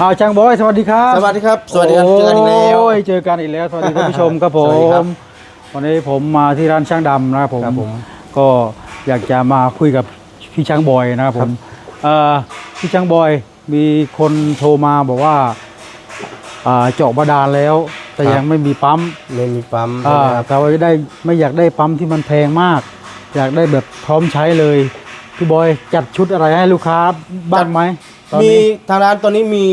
เอาช่างบอยสวัสดีครับสวัสดีครับ สวัสดีครับเจอกันอีกแล้วโอ้ยเจอกันอีกแล้ว สวัสดีท่านผู้ชมครับผสวัสดีครัมบวันนี้ผมมาที่ร้านช่างดำนะครับผมครับผม ก็อยากจะมาคุยกับพี่ช่างบอยนะครับผมเอ่อพี่ช่างบอยมีคนโทรมาบอกว่าอ่าเจาะบาดาลแล้ว แต่ยังไม่มีปั๊ม ไม่มีปั๊มอ่านะครับเขาได้ไม่อยากได้ปั๊มที่มันแพงมาก อยากได้แบบพร้อมใช้เลย พี่บอยจัดชุดอะไรให้ลูกค้าบ้างไหม ตอนมีนี้ทางร้านตอนนี้มี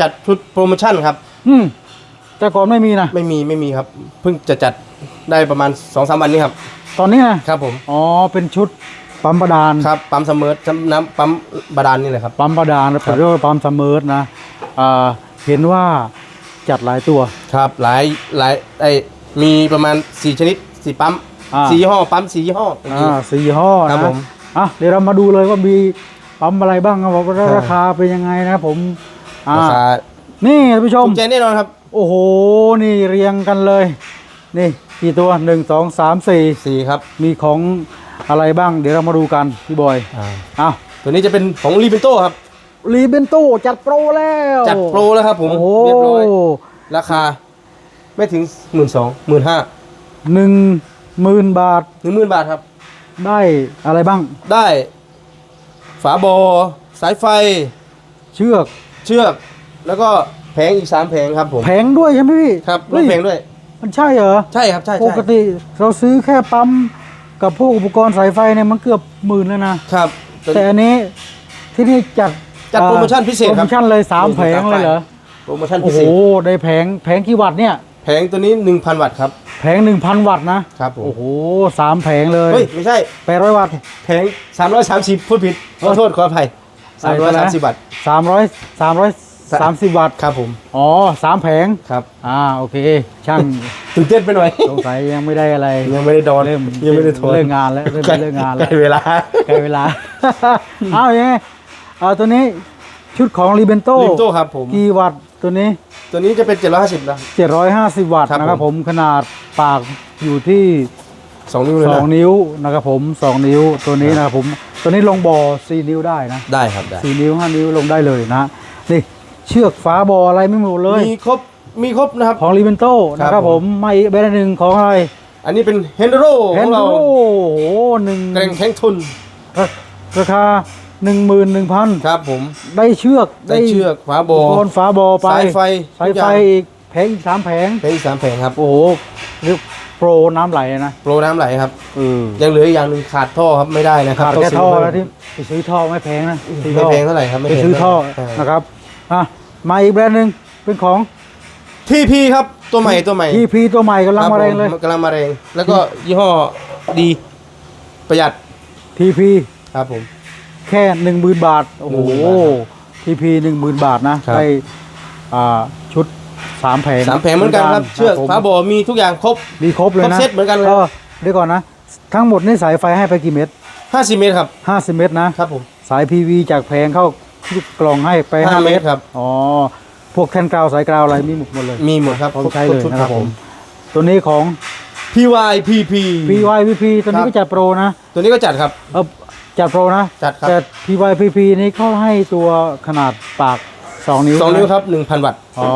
จัดชุดโปรโมชั่นครับ อืมแต่ก่อนไม่มีนะไม่มีไม่มีครับ เพิ่งจะจัดได้ประมาณ2อสวันนี้ครับ ตอนนี้นะครับผม อ๋อเป็นชุดปั๊มประดาน ครับปั๊มเสมอน้ำปั๊มบาดาลนี่แหละครับ ปั๊มประดานเรียกว่าปั๊มซัมเมอร์นะอ่าเห็นว่าจัดหลายตัว ครับหลายหลายไอ้มีประมาณ 4 ชนิด 4 ปั๊มอ่า สี่ยี่ห้อปั๊มสี่ยี่ห้อจริงอ่าสี่ยี่ห้อครับนะผม อะเดี๋ยวเรามาดูเลยว่ามี ปั๊มอะไรบ้างครับว่าราคาเป็นยังไงนะครับผมอ่าราคานี่ท่านผู้ชมถูกใจแน่นอนครับ โอ้โห นี่เรียงกันเลย นี่กี่ตัวหนึ่งสองสามสี่สี่ครับ มีของอะไรบ้าง เดี๋ยวเรามาดูกันพี่บอยอ่าอ้าวตัวนี้จะเป็นของรีเบนโตครับรีเบนโตจัดโปรแล้ว จัดโปรแล้วครับผมโอ้โหเรียบร้อยราคา ไม่ถึงหมื่นสองหมื่นห้าหนึ่งหมื่นบาทหนึ่งหมื่นบาทครับ ได้อะไรบ้างได้ ฝาบอสายไฟ เชือกเชือก แล้วก็แผงอีกสามแผงครับผมแผงด้วยใช่ไหมพี่ครับรเฮ้ถยแผงด้วย มันใช่เหรอใช่ครับใช่ปใช่กติเราซื้อแค่ปั๊มกับพวกอุปกรณ์สายไฟเนี่ยมันเกือบหมื่นแล้วนะครับ แต่อันนี้ที่นี่จัดจัดโปรโมชั่นพิเศษโปรครัโมบชั่นเลยสามแผงเลยเหรอโปรโมชั่นโอ้พิโหเศษได้แผงแผงกี่วัตต์เนี่ย แผงตัวนี้ 1,000 วัตต์ครับ แผงหนึ่งพันวัตต์นะครับผม โอ้โหสามแผงเลยเฮ้ย ไม่ใช่ แปดร้อยวัตต์ แผง 330 พูดผิด ขอโทษขออภัย330 วัตต์ สามร้อยสามร้อยสามสิบวัตต์ครับผม อ๋อสามแผงครับ อ่าโอเค ช่าง ตื่นเต้นไปหน่อย สงสัยยังไม่ได้อะไรยังไม่ได้ดอนเริ่มยังไม่ได้ทนเลิกงานแล้วเริ่มใกล้เลิกงานใกแล้ว ล้เวลา ใกล้เวลา เอาอย่างไงเอาตัวนี้ชุดของรีเบนโตลิมโต้ครับผม กี่วัตต์ ตัวนี้ตัวนี้จะเป็น 750นะ 750 วัตต์ครับนะครับผผมมขนาดปากอยู่ที่2 นิ้วเลยนะ 2 นิ้วนะครับผม 2 นิ้วตัวนี้นะครับผม ตัวนี้ลงบ่อ4นิ้วได้นะ ได้ครับได้4นิ้ว 5 นิ้วลงได้เลยนะนี่เชือกฝาบ่ออะไรไม่หมดเลย มีครบมีครบนะครับ ของรีเบนโตนะคครัรับบผผมมไม่เบอร์หนึ่งของอะไร อันนี้เป็นเฮนโรแฮขอนงโดเราโอ้โหหนึ่งแกร่งแข็งทุนราคา หนึ่งหมื่นหนึ่งพันครับผมได้เชือกได้เชือกฝาโบโคนฝาบ่อไปสายไฟสายทุกอไฟย่างอีกแผงอีกสามแผงเป็นอีกสามแผงครับโอ้โหเรียกโปรน้ำไหลนะโปรน้ำไหลครับเออยังเหลืออีกอย่างหนึ่งขาดท่อครับไม่ได้นะครับขาดต้งแค่ซื้ท่อเพิ่มแล้วที่ไปซื้อท่อไม่แพงนะซื้อไม่ท่อแพงเท่าไหร่ครับไม่ไปแพงซื้อท่อเาไหร่นะครับอะมาอีกแบรนด์หนึ่งเป็นของทีพีครับตัวใหม่ตัวใหม่ทีพีตัวใหม่กำลังคบมาแรงเลยผกำลังมาแรงแล้วก็ยี่ห้อดีประหยัดทีพีครับผมแค่หนึ่งหมื่นบาท โอ้โห10,000ทีพีหนึ่งหมื่นบาทนะครับได้อ่าชุดสามแผงสามแผงเหมือนกันครับ เชือกผมฝาโบมีทุกอย่างครบมีครบเลยครบนะเซ็ตเหมือนกันเลยเดี๋ยวก่อนนะ ทั้งหมดนี่สายไฟให้ไปกี่เมตร50เมตรครับห้าสิบเมตรนะครับผมสาย PV จากแผงเข้ากล่องให้ไปห้า5เมตรเมตรครับอ๋อพวกแท่นกราวสายกราวอะไรมีหมดเลย มีหมดครับพร้อมใช้เลยทุกชุดนะครับผม ตัวนี้ของ PY PP PYVP ตัวนี้ครับก็จัดโปรนะ ตัวนี้ก็จัดครับ เออ จัดโปรนะจัดครับ แต่ PYVP นี้เขาให้ตัวขนาดปาก 2 นิ้วสองะนิ้วครับ1,000วัตต์ อ๋อ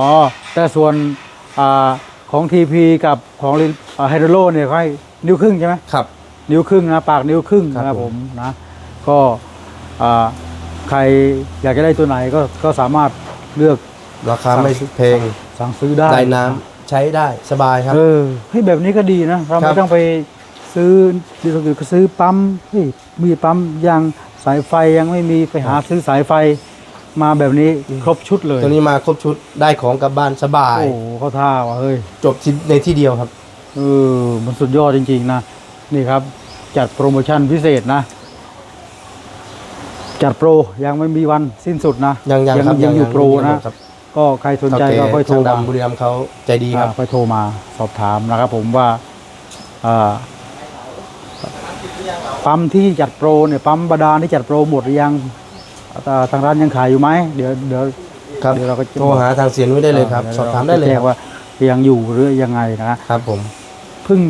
แต่ส่วนอาของ TP กับของไฮโดรโลเนี่ยเขาให้นิ้วครึ่งใช่ไหม ครับ นิ้วครึ่งนะ ปากนิ้วครึ่งครับนะครับผผมม นะก็อ่าใครอยากจะได้ตัวไหนก็ก็สามารถเลือกราคาไม่แพงสั่งซื้อได้ได้น้ำใช้ได้สบายครับ เออเฮ้ยแบบนี้ก็ดีนะ เราครัไม่บ ต้องไป ซื้อดีสุดก็ซื้อปั๊มเฮ้ยมีปั๊มยังสายไฟยังไม่มีไปหาซื้อสายไฟมาแบบนี้ครบชุดเลยตัวนี้มาครบชุดได้ของกลับบ้านสบาย โอ้โหเข้าท่าว่ะเฮ้ยจบที่ในที่เดียวครับเออมันสุดยอดจริง ๆ นะ นี่ครับ จัดโปรโมชั่นพิเศษนะ จัดโปรยังไม่มีวันสิ้นสุดนะยังยังครับยังอยู่ยังโปรยังนะครับก็ใครสนใจก็ค่อยโทรช่างมาดำบุรีรัมย์เขาใจดีครับอ่าค่อยโทรมาสอบถามนะครับผมว่าอ่า ปั๊มที่จัดโปรเนี่ยปั๊มบาดาลที่จัดโปรหมดหรือยังอ่าทางร้านยังขายอยู่ไหมเดี๋ยวเดี๋ยวครับเดี๋ยวเราก็จะโทรหาทางเสียนุ้ยได้เลยครับดี๋วสอบถามได้เลยแจ้งครับว่ายังอยู่หรือยังไงนะครับผมเพิ่ง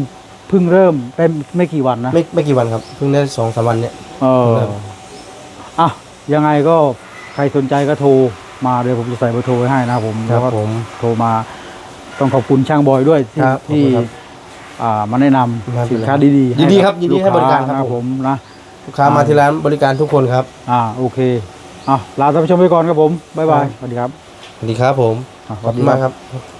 เพิ่งเริ่มได้ไม่กี่วันนะไม่ไม่กี่วันครับเพิ่งได้สองสามวันเนี่ยเออครับอะยังไงก็ใครสนใจก็โทรมาเดี๋ยวผมจะใส่เบอร์โทรไว้ให้นะครับผมครัแล้บวก็ผมโทรมาต้องขอบคุณช่างบอยด้วยที่ครับข อบที่คุณครับอ่ามาแนะนครับำสินค้าดีๆยินดีครับกัยินดีให้บริการครับลูนะผมนะ ลูกค้ามาที่ร้านบริการทุกคนครับ อ่าโอเคอะลาท่านผู้ชมไปก่อนครับผม บ๊ายบายครับสวัสดีครับสวัสดีครับผม อะขอบคุณมากครับบ